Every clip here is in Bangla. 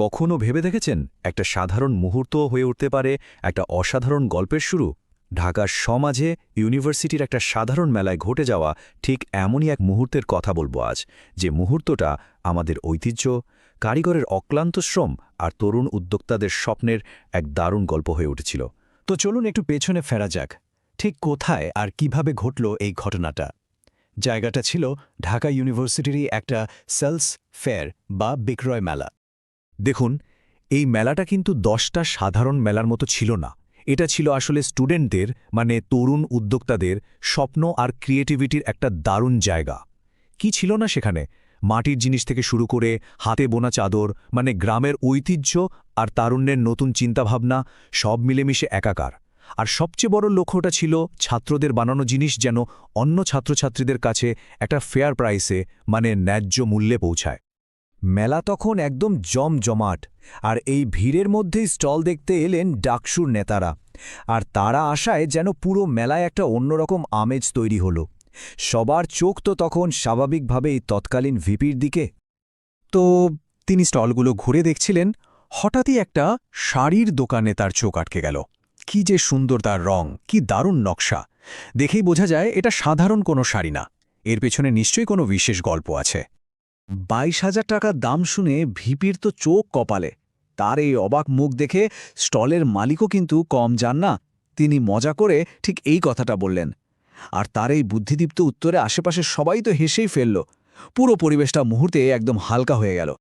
কখনো ভেবে দেখেছেন? একটা সাধারণ মুহূর্ত হয়ে উঠতে পারে, একটা অসাধারণ গল্পের শুরু? ঢাকার সমাজে ইউনিভার্সিটির একটা সাধারণ মেলায় ঘটে যাওয়া ঠিক এমনই এক মুহূর্তের কথা বলব আজ, যে মুহূর্তটা আমাদের ঐতিহ্য, কারিগরের অক্লান্ত শ্রম আর তরুণ উদ্যোক্তাদের স্বপ্নের এক দারুণ গল্প হয়ে উঠেছিল। তো চলুন একটু পেছনে ফেরা যাক, ঠিক কোথায় আর কীভাবে ঘটল এই ঘটনাটা? জায়গাটা ছিল ঢাকা ইউনিভার্সিটিরই একটা সেলস ফেয়ার বা বিক্রয় মেলা। দেখুন, এই মেলাটা কিন্তু দশটা সাধারণ মেলার মতো ছিল না। এটা ছিল আসলে স্টুডেন্টদের মানে তরুণ উদ্যোক্তাদের স্বপ্ন আর ক্রিয়েটিভিটির একটা দারুণ জায়গা। কি ছিল না সেখানে? মাটির জিনিস থেকে শুরু করে হাতে বোনা চাদর মানে গ্রামের ঐতিহ্য আর তারুণ্যের নতুন চিন্তাভাবনা, সব মিলেমিশে একাকার। আর সবচেয়ে বড় লক্ষ্যটা ছিল ছাত্রদের বানানো জিনিস যেন অন্য ছাত্রছাত্রীদের কাছে একটা ফেয়ার প্রাইসে মানে ন্যায্য মূল্যে পৌঁছায়। মেলা তখন একদম জমজমাট, আর এই ভিড়ের মধ্যেই স্টল দেখতে এলেন ডাকসুর নেতারা, আর তারা আশায় যেন পুরো মেলায় একটা অন্যরকম আমেজ তৈরি হলো। সবার চোখ তো তখন স্বাভাবিকভাবেই তৎকালীন ভিপির দিকে। তো তিনি স্টলগুলো ঘুরে দেখছিলেন, হঠাৎই একটা শাড়ির দোকানে তার চোখ আটকে গেল। কি যে সুন্দর তার রং, কি দারুণ নকশা। দেখেই বোঝা যায় এটা সাধারণ কোনো শাড়ি না। এর পেছনে নিশ্চয়ই কোনো বিশেষ গল্প আছে। বাইশ হাজার টাকা দাম শুনে ভিপির তো চোখ কপালে। তার এই অবাক মুখ দেখে স্টলের মালিকও কিন্তু কম যান না। তিনি মজা করে ঠিক এই কথাটা বললেন। আর তার এই বুদ্ধিদীপ্ত উত্তরে আশেপাশে সবাই তো হেসেই ফেলল। পুরো পরিবেশটা মুহূর্তে একদম হালকা হয়ে গেল।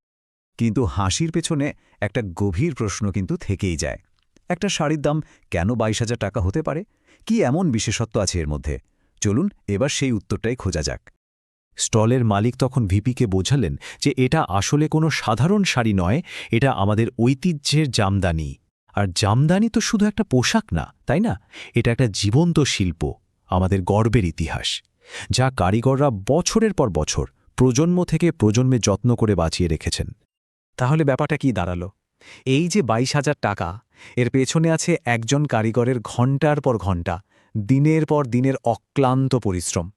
কিন্তু হাসির পেছনে একটা গভীর প্রশ্ন কিন্তু থেকেই যায়। একটা শাড়ির দাম কেন বাইশ হাজার টাকা হতে পারে? কি এমন বিশেষত্ব আছে এর মধ্যে? চলুন এবার সেই উত্তরটাই খোঁজা যাক। স্টলের মালিক তখন ভিপিকে বোঝালেন যে এটা আসলে কোনো সাধারণ শাড়ি নয়, এটা আমাদের ঐতিহ্যের জামদানি। আর জামদানি তো শুধু একটা পোশাক না, তাই না? এটা একটা জীবন্ত শিল্প, আমাদের গর্বের ইতিহাস, যা কারিগররা বছরের পর বছর প্রজন্ম থেকে প্রজন্মে যত্ন করে বাঁচিয়ে রেখেছেন। তাহলে ব্যাপারটা কি দাঁড়াল? এই যে বাইশ হাজার টাকা, এর পেছনে আছে একজন কারিগরের ঘণ্টার পর ঘণ্টা, দিনের পর দিনের অক্লান্ত পরিশ্রম।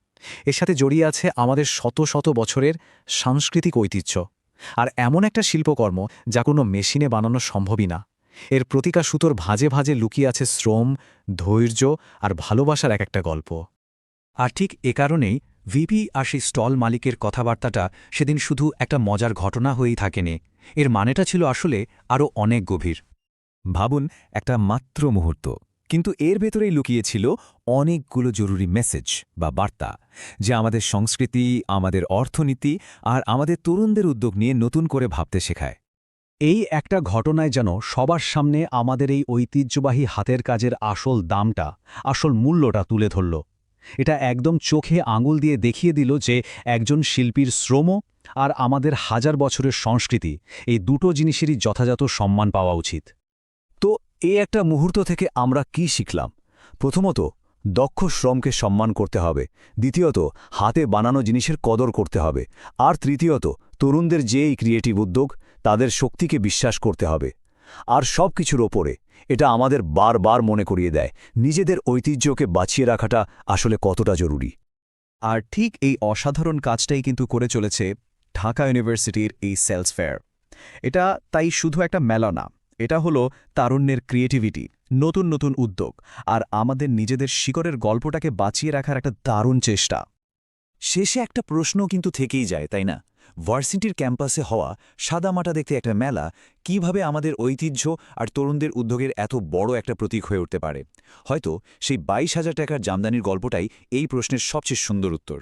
এর সাথে জড়িয়ে আছে আমাদের শত শত বছরের সাংস্কৃতিক ঐতিহ্য। আর এমন একটা শিল্পকর্ম যা কোনো মেশিনে বানানো সম্ভবই না। এর প্রতিকা সুতোর ভাজে ভাজে লুকিয়ে আছে শ্রম, ধৈর্য আর ভালোবাসার এক একটা গল্প। আর ঠিক এ কারণেই ভিপি আর সেই স্টল মালিকের কথাবার্তাটা সেদিন শুধু একটা মজার ঘটনা হয়েই থাকেনি। এর মানেটা ছিল আসলে আরও অনেক গভীর। ভাবুন, একটা মাত্র মুহূর্ত। কিন্তু এর ভেতরেই লুকিয়েছিল অনেকগুলো জরুরি মেসেজ বা বার্তা যা আমাদের সংস্কৃতি, আমাদের অর্থনীতি আর আমাদের তরুণদের উদ্যোগ নিয়ে নতুন করে ভাবতে শেখায়। এই একটা ঘটনায় যেন সবার সামনে আমাদের এই ঐতিহ্যবাহী হাতের কাজের আসল দামটা, আসল মূল্যটা তুলে ধরল। এটা একদম চোখে আঙুল দিয়ে দেখিয়ে দিল যে একজন শিল্পীর শ্রম আর আমাদের হাজার বছরের সংস্কৃতি, এই দুটো জিনিসেরই যথাযথ সম্মান পাওয়া উচিত। এই একটা মুহূর্ত থেকে আমরা কি শিখলাম? প্রথমত, দক্ষ শ্রমকে সম্মান করতে হবে। দ্বিতীয়ত, হাতে বানানো জিনিসের কদর করতে হবে। আর তৃতীয়ত, তরুণদের যে এই ক্রিয়েটিভ উদ্যোগ, তাদের শক্তিকে বিশ্বাস করতে হবে। আর সব কিছুর ওপরে, এটা আমাদের বারবার মনে করিয়ে দেয়, নিজেদের ঐতিহ্যকে বাঁচিয়ে রাখাটা আসলে কতটা জরুরি। আর ঠিক এই অসাধারণ কাজটাই কিন্তু করে চলেছে ঢাকা ইউনিভার্সিটির এই সেলস ফেয়ার এটা তাই শুধু একটা মেলা না এটা হলো তারুণ্যের ক্রিয়েটিভিটি নতুন নতুন উদ্যোগ, আর আমাদের নিজেদের শিকড়ের গল্পটাকে বাঁচিয়ে রাখার একটা দারুণ চেষ্টা। শেষে একটা প্রশ্ন কিন্তু থেকেই যায়, তাই না? ভার্সিটির ক্যাম্পাসে হওয়া সাদামাটা দেখতে একটা মেলা কীভাবে আমাদের ঐতিহ্য আর তরুণদের উদ্যোগের এত বড় একটা প্রতীক হয়ে উঠতে পারে? হয়তো সেই বাইশ হাজার টাকার জামদানির গল্পটাই এই প্রশ্নের সবচেয়ে সুন্দর উত্তর।